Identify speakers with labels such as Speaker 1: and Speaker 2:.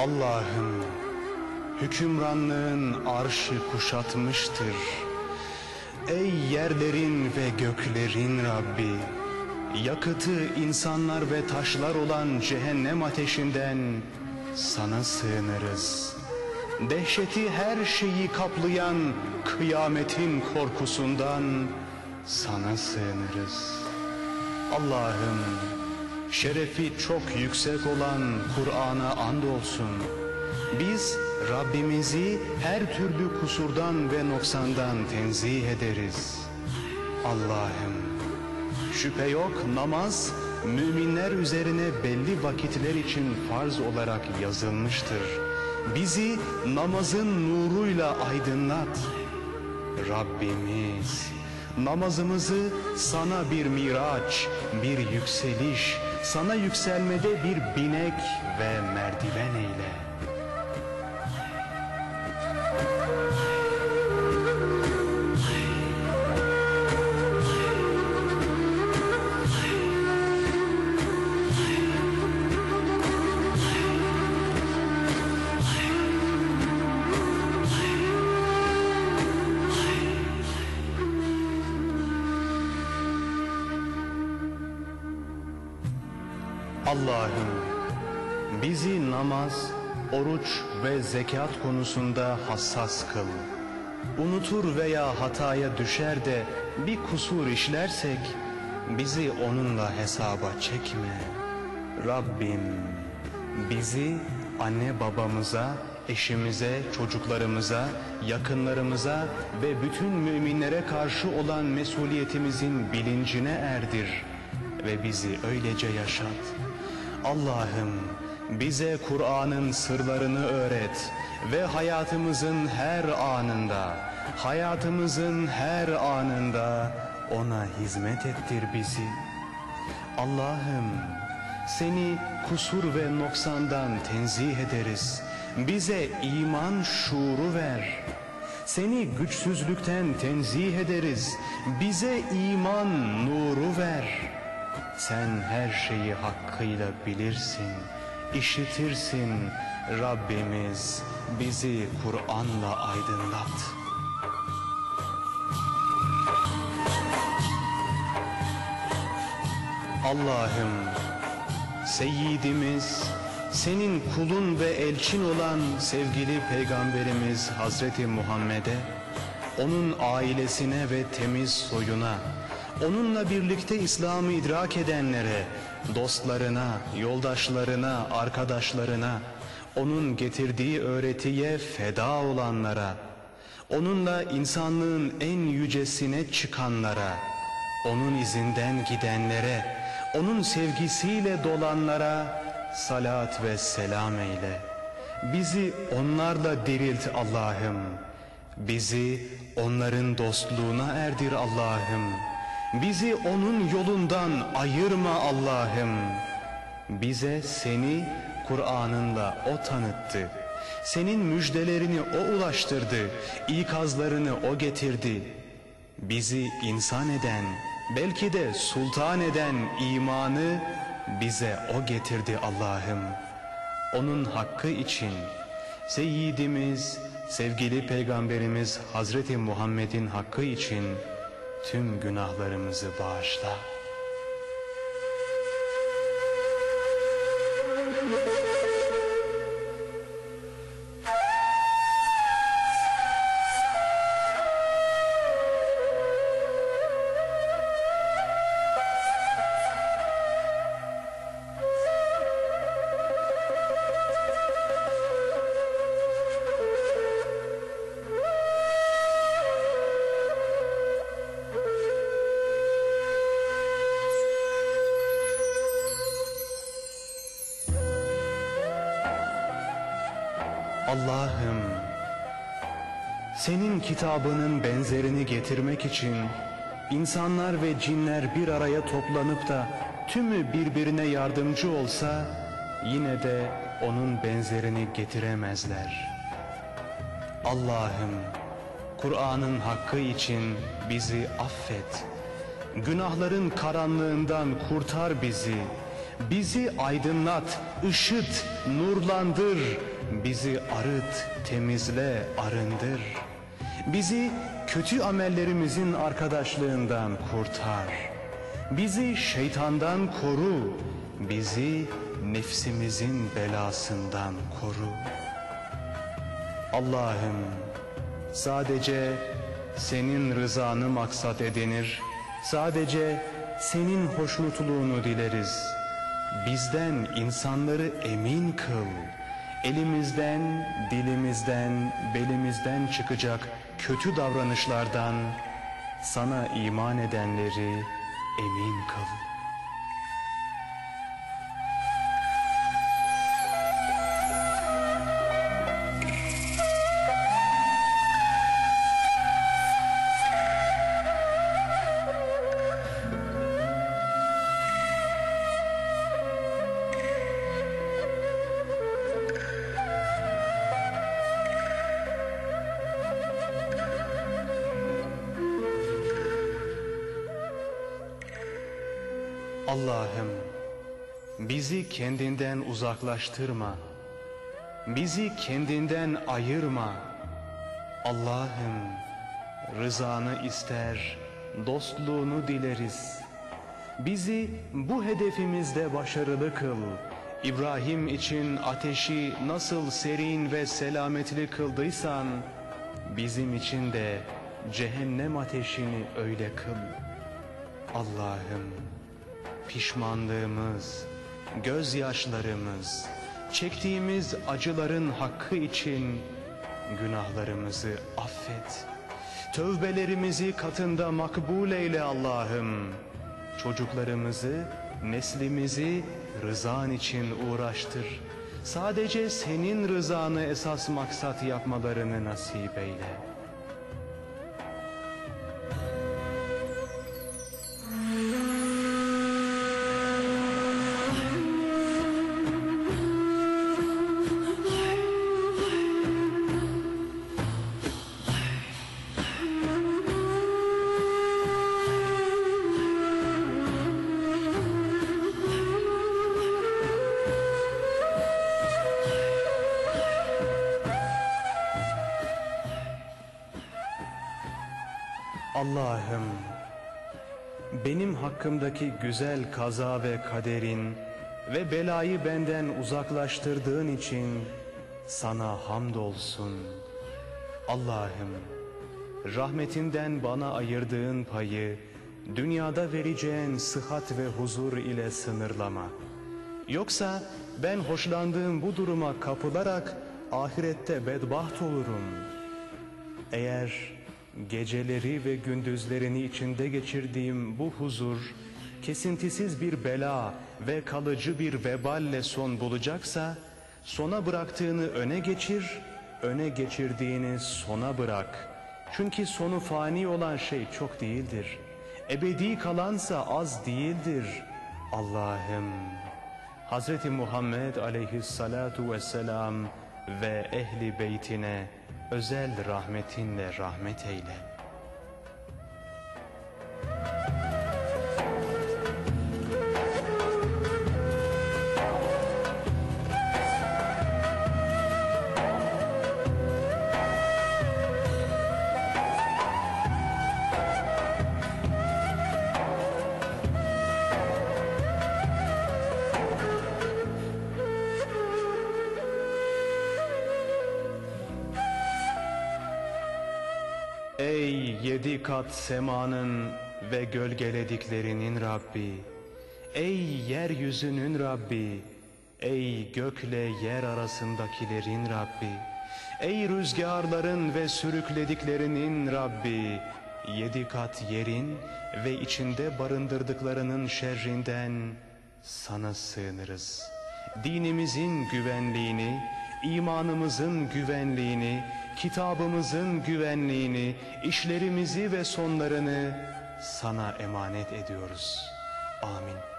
Speaker 1: Allah'ım hükümranlığın arşı kuşatmıştır. Ey yerlerin ve göklerin Rabbi, yakıtı insanlar ve taşlar olan cehennem ateşinden sana sığınırız. Dehşeti her şeyi kaplayan kıyametin korkusundan sana sığınırız. Allah'ım şerefi çok yüksek olan Kur'an'a andolsun. Biz Rabbimizi her türlü kusurdan ve noksandan tenzih ederiz. Allah'ım şüphe yok namaz müminler üzerine belli vakitler için farz olarak yazılmıştır. Bizi namazın nuruyla aydınlat. Rabbimiz namazımızı sana bir miraç, bir yükseliş, sana yükselmede bir binek ve merdiven eyle. Allah'ım bizi namaz, oruç ve zekat konusunda hassas kıl. Unutur veya hataya düşer de bir kusur işlersek bizi onunla hesaba çekme. Rabbim bizi anne babamıza, eşimize, çocuklarımıza, yakınlarımıza ve bütün müminlere karşı olan mesuliyetimizin bilincine erdir ve bizi öylece yaşat. Allah'ım bize Kur'an'ın sırlarını öğret ve hayatımızın her anında, hayatımızın her anında ona hizmet ettir bizi. Allah'ım seni kusur ve noksandan tenzih ederiz. Bize iman şuuru ver. Seni güçsüzlükten tenzih ederiz. Bize iman nuru ver. Sen her şeyi hakkıyla bilirsin, işitirsin. Rabbimiz bizi Kur'an'la aydınlat. Allah'ım Seyyidimiz senin kulun ve elçin olan sevgili peygamberimiz Hazreti Muhammed'e onun ailesine ve temiz soyuna onunla birlikte İslam'ı idrak edenlere dostlarına, yoldaşlarına, arkadaşlarına onun getirdiği öğretiye feda olanlara onunla insanlığın en yücesine çıkanlara onun izinden gidenlere onun sevgisiyle dolanlara salat ve selam eyle. Bizi onlarla dirilt Allah'ım. Bizi onların dostluğuna erdir Allah'ım. Bizi onun yolundan ayırma Allah'ım. Bize seni Kur'an'ınla o tanıttı. Senin müjdelerini o ulaştırdı. İkazlarını o getirdi. Bizi insan eden, belki de sultan eden imanı bize o getirdi Allah'ım. Onun hakkı için Seyyidimiz, sevgili Peygamberimiz Hazreti Muhammed'in hakkı için tüm günahlarımızı bağışla. Allah'ım senin kitabının benzerini getirmek için insanlar ve cinler bir araya toplanıp da tümü birbirine yardımcı olsa yine de onun benzerini getiremezler. Allah'ım Kur'an'ın hakkı için bizi affet. Günahların karanlığından kurtar bizi Bizi aydınlat, ışıt, nurlandır. Bizi arıt, temizle, arındır. Bizi kötü amellerimizin arkadaşlığından kurtar. Bizi şeytandan koru. Bizi nefsimizin belasından koru. Allah'ım sadece senin rızanı maksat edinir. Sadece senin hoşnutluğunu dileriz. Bizden insanları emin kıl. Elimizden, dilimizden, belimizden çıkacak kötü davranışlardan sana iman edenleri emin kıl. Allah'ım bizi kendinden uzaklaştırma. Bizi kendinden ayırma. Allah'ım rızanı ister, dostluğunu dileriz. Bizi bu hedefimizde başarılı kıl. İbrahim için ateşi nasıl serin ve selametli kıldıysan, bizim için de cehennem ateşini öyle kıl. Allah'ım pişmanlığımız, gözyaşlarımız, çektiğimiz acıların hakkı için günahlarımızı affet. Tövbelerimizi katında makbul eyle Allah'ım. Çocuklarımızı, neslimizi rızan için uğraştır. Sadece senin rızanı esas maksat yapmalarını nasip eyle. Allah'ım benim hakkımdaki güzel kaza ve kaderin ve belayı benden uzaklaştırdığın için sana hamdolsun. Allah'ım rahmetinden bana ayırdığın payı dünyada vereceğin sıhhat ve huzur ile sınırlama. Yoksa ben hoşlandığım bu duruma kapılarak ahirette bedbaht olurum. Eğer geceleri ve gündüzlerini içinde geçirdiğim bu huzur, kesintisiz bir bela ve kalıcı bir veballe son bulacaksa, sona bıraktığını öne geçir, öne geçirdiğini sona bırak. Çünkü sonu fani olan şey çok değildir. Ebedi kalansa az değildir. Allah'ım, Hz. Muhammed aleyhissalatu vesselam ve ehli beytine, özel rahmetinle rahmet eyle. Yedi kat semanın ve gölgelediklerinin Rabbi, ey yeryüzünün Rabbi, ey gökle yer arasındakilerin Rabbi, ey rüzgarların ve sürüklediklerinin Rabbi, yedi kat yerin ve içinde barındırdıklarının şerrinden sana sığınırız. Dinimizin güvenliğini, imanımızın güvenliğini, kitabımızın güvenliğini, işlerimizi ve sonlarını sana emanet ediyoruz. Amin.